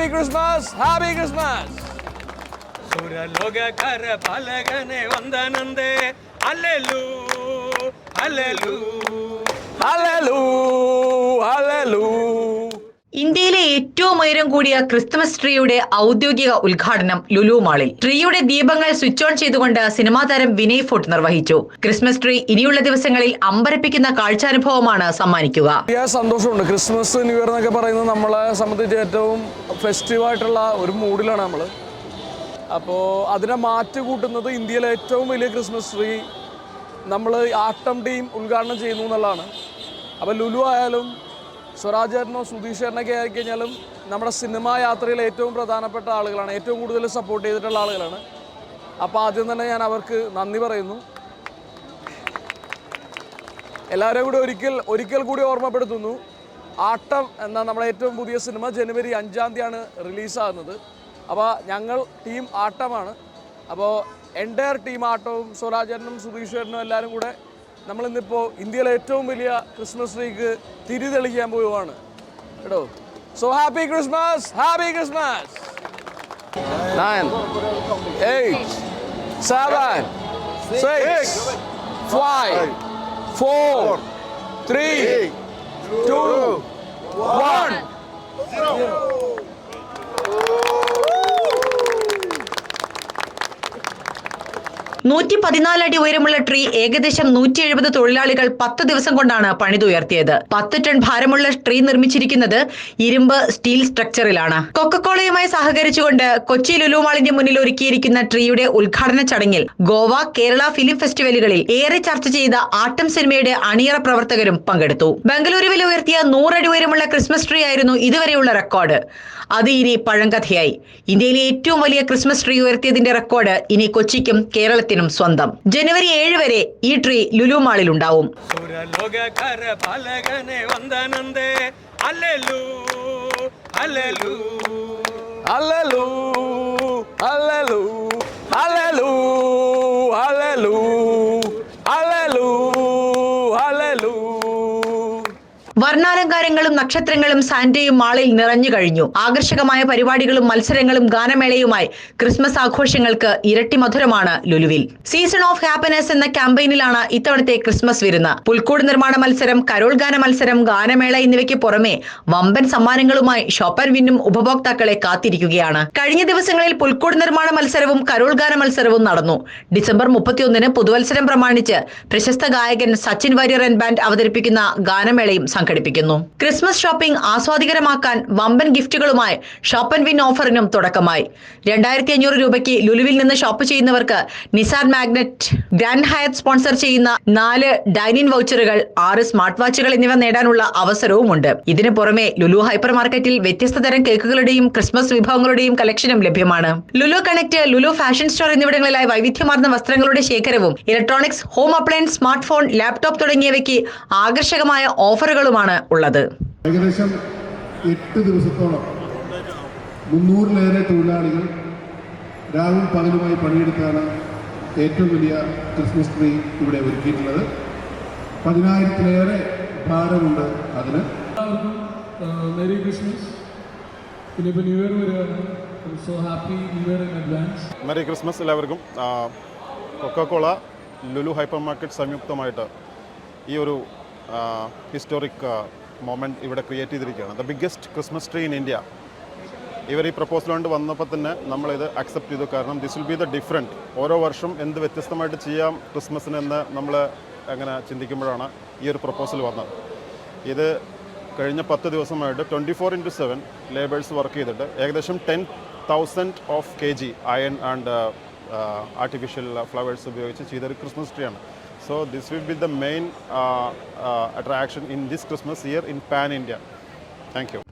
Happy Christmas happy Christmas ಸುರಲೋಗ ಕರ ಪಲಗನೆ ಒಂದನಂದೆ ಅಲ್ಲೆಲು ಅಲ್ಲೆಲು. ಅಲ್ಲೆಲು ಅಲ್ಲೆಲು ഇന്ത്യയിലെ ഏറ്റവും ഉയരം കൂടിയ ക്രിസ്തുമസ് ട്രീയുടെ ഔദ്യോഗിക ഉദ്ഘാടനം ലുലു മാളിൽ. ട്രീയുടെ ദീപങ്ങൾ സ്വിച്ച് ഓൺ ചെയ്തുകൊണ്ട് സിനിമാ താരം വിനയ് ഫോർട്ട് നിർവഹിച്ചു. ക്രിസ്മസ് ട്രീ ഇനിയുള്ള ദിവസങ്ങളിൽ അമ്പരപ്പിക്കുന്ന കാഴ്ചാനുഭവമാണ് സമ്മാനിക്കുക. സന്തോഷമുണ്ട്. ക്രിസ്മസ് ന്യൂ ഇയർ എന്നൊക്കെ പറയുന്നത് നമ്മളെ സംബന്ധിച്ച് ഏറ്റവും ഫെസ്റ്റീവായിട്ടുള്ള ഒരു മൂഡിലാണ് നമ്മൾ അപ്പോൾ അതിനെ മാറ്റി കൂട്ടുന്നത് ഇന്ത്യയിലെ ഏറ്റവും വലിയ ക്രിസ്മസ് ട്രീ നമ്മൾ ആട്ടം ടീം ഉദ്ഘാടനം ചെയ്യുന്നു എന്നുള്ളതാണ്. അപ്പോൾ ലുലു ആയാലും സ്വരാജ് സുധീഷേട്ടനൊക്കെ ആയിക്കഴിഞ്ഞാലും നമ്മുടെ സിനിമാ യാത്രയിൽ ഏറ്റവും പ്രധാനപ്പെട്ട ആളുകളാണ്. ഏറ്റവും കൂടുതൽ സപ്പോർട്ട് ചെയ്തിട്ടുള്ള ആളുകളാണ്. അപ്പോൾ ആദ്യം തന്നെ ഞാൻ അവർക്ക് നന്ദി പറയുന്നു. എല്ലാവരെയും കൂടി ഒരിക്കൽ ഒരിക്കൽ കൂടി ഓർമ്മപ്പെടുത്തുന്നു. ആട്ടം എന്ന നമ്മുടെ ഏറ്റവും പുതിയ സിനിമ ജനുവരി അഞ്ചാം തീയതിയാണ് റിലീസാകുന്നത് അപ്പോൾ ഞങ്ങൾ ടീം ആട്ടമാണ്. അപ്പോൾ എന്റയർ ടീം ആട്ടവും സ്വരാജനും സുധീഷേട്ടനും എല്ലാവരും കൂടെ നമ്മളിന്നിപ്പോൾ ഇന്ത്യയിലെ ഏറ്റവും വലിയ ക്രിസ്മസ് ട്രീക്ക് തിരി തെളിക്കാൻ പോവുകയാണ്. കേട്ടോ? So happy Christmas happy Christmas nine eight seven six five four, three, നൂറ്റി പതിനാല് അടി ഉയരമുള്ള ട്രീ ഏകദേശം നൂറ്റി എഴുപത് തൊഴിലാളികൾ പത്ത് ദിവസം കൊണ്ടാണ് പണിതുയർത്തിയത്. പത്ത് ടൺ ഭാരമുള്ള ട്രീ നിർമ്മിച്ചിരിക്കുന്നത് ഇരുമ്പ് സ്റ്റീൽ സ്ട്രക്ചറിലാണ്. കൊക്കക്കോളയുമായി സഹകരിച്ചുകൊണ്ട് കൊച്ചി ലുലുമാളിന്റെ മുന്നിൽ ഒരുക്കിയിരിക്കുന്ന ട്രീയുടെ ഉദ്ഘാടന ചടങ്ങിൽ ഗോവ കേരള ഫിലിം ഫെസ്റ്റിവലുകളിൽ ഏറെ ചർച്ച ചെയ്ത ആട്ടം സിനിമയുടെ അണിയറ പ്രവർത്തകരും പങ്കെടുത്തു. ബംഗളൂരുവിൽ ഉയർത്തിയ നൂറടി ഉയരമുള്ള ക്രിസ്മസ് ട്രീ ആയിരുന്നു ഇതുവരെയുള്ള റെക്കോർഡ്. അത് ഇനി പഴങ്കഥയായി. ഇന്ത്യയിലെ ഏറ്റവും വലിയ ക്രിസ്മസ് ട്രീ ഉയർത്തിയതിന്റെ റെക്കോർഡ് ഇനി കൊച്ചിക്കും കേരളത്തിനും സ്വന്തം. ജനുവരി ഏഴ് വരെ ഈ ട്രീ ലുലു മാളിൽ ഉണ്ടാവും hallelujah, hallelujah, വർണാലങ്കാരങ്ങളും നക്ഷത്രങ്ങളും സാന്റയും മാളിൽ നിറഞ്ഞു കഴിഞ്ഞു. ആകർഷകമായ പരിപാടികളും മത്സരങ്ങളും ഗാനമേളയുമായി ക്രിസ്മസ് ആഘോഷങ്ങൾക്ക് ഇരട്ടി മധുരമാണ് ലുലുവിൽ. സീസൺ ഓഫ് ഹാപ്പിനെസ് എന്ന ക്യാമ്പയിനിലാണ് ഇത്തവണത്തെ ക്രിസ്മസ് വിരുന്ന്. പുൽക്കൂട് നിർമ്മാണ മത്സരം കരോൾ ഗാന മത്സരം ഗാനമേള എന്നിവയ്ക്ക് പുറമെ വമ്പൻ സമ്മാനങ്ങളുമായി ഷോപ്പർ വിന്നും ഉപഭോക്താക്കളെ കാത്തിരിക്കുകയാണ്. കഴിഞ്ഞ ദിവസങ്ങളിൽ പുൽക്കൂട് നിർമ്മാണ മത്സരവും കരോൾ ഗാന മത്സരവും നടന്നു. ഡിസംബർ മുപ്പത്തിയൊന്നിന് പുതുവത്സരം പ്രമാണിച്ച് പ്രശസ്ത ഗായകൻ സച്ചിൻ വാര്യർ ആൻഡ് ബാൻഡ് അവതരിപ്പിക്കുന്ന ഗാനമേളയും സംഘടിപ്പിക്കുന്നു ക്രിസ്മസ് ഷോപ്പിംഗ് ആസ്വാദികരമാക്കാൻ വമ്പൻ ഗിഫ്റ്റുകളുമായി ഷോപ്പ് ആൻഡ് വിൻ ഓഫറിനും തുടക്കമായി. രണ്ടായിരത്തി അഞ്ഞൂറ് രൂപയ്ക്ക് ലുലുവിൽ നിന്ന് ഷോപ്പ് ചെയ്യുന്നവർക്ക് Nissan Magnite Grand Hyatt sponsor ചെയ്യുന്ന നാല് ഡൈനിൻ വൗച്ചറുകൾ ആറ് സ്മാർട്ട് വാച്ചുകൾ എന്നിവ നേടാനുള്ള അവസരവുമുണ്ട്. ഇതിനു പുറമെ ലുലു ഹൈപ്പർ മാർക്കറ്റിൽ വ്യത്യസ്ത തരം കേക്കുകളുടെയും ക്രിസ്മസ് വിഭവങ്ങളുടെയും കളക്ഷനും ലഭ്യമാണ്. Lulu connect Lulu fashion store എന്നിവിടങ്ങളിലായി വൈവിധ്യമാർന്ന വസ്ത്രങ്ങളുടെ ശേഖരവും electronics home appliance smart phone laptop തുടങ്ങിയവയ്ക്ക് ആകർഷകമായ ഓഫറുകളുമാണ് ഉള്ളത്. ഏകദേശം എട്ട് ദിവസത്തോളം മുന്നൂറിലേറെ തൊഴിലാളികൾ രാവും പകലുമായി പണിയെടുത്താണ് ഏറ്റവും വലിയ ക്രിസ്മസ് ട്രീ ഇവിടെ ഒരുക്കിയിട്ടുള്ളത്. പതിനായിരത്തിലേറെ ഭാരമുണ്ട് അതിന്. എല്ലാവർക്കും മെരി ക്രിസ്മസ് പിന്നെ ഇപ്പോൾ ന്യൂ ഇയർ വരികയാണ്. So happy new year in advance merry Christmas എല്ലാവർക്കും. കൊക്കക്കോള ലുലു ഹൈപ്പർ മാർക്കറ്റ് സംയുക്തമായിട്ട് ഈ ഒരു ഹിസ്റ്റോറിക് മൊമെന്റ് ഇവിടെ ക്രിയേറ്റ് ചെയ്തിരിക്കുകയാണ്. The biggest Christmas tree in India ഇവർ ഈ പ്രപ്പോസൽ കൊണ്ട് വന്നപ്പോൾ തന്നെ നമ്മളിത് അക്സെപ്റ്റ് ചെയ്തു. കാരണം this will be the different ഓരോ വർഷം എന്ത് വ്യത്യസ്തമായിട്ട് ചെയ്യാം ക്രിസ്മസിന് എന്ന് നമ്മൾ അങ്ങനെ ചിന്തിക്കുമ്പോഴാണ് ഈ ഒരു പ്രപ്പോസൽ വന്നത്. ഇത് കഴിഞ്ഞ പത്ത് ദിവസമായിട്ട് twenty four into seven labours work ചെയ്തിട്ട് ഏകദേശം ten thousand of K G iron and artificial flowers ഉപയോഗിച്ച് ചെയ്തൊരു Christmas tree So this will be the main uh, uh, attraction in this Christmas year in Pan India. Thank you.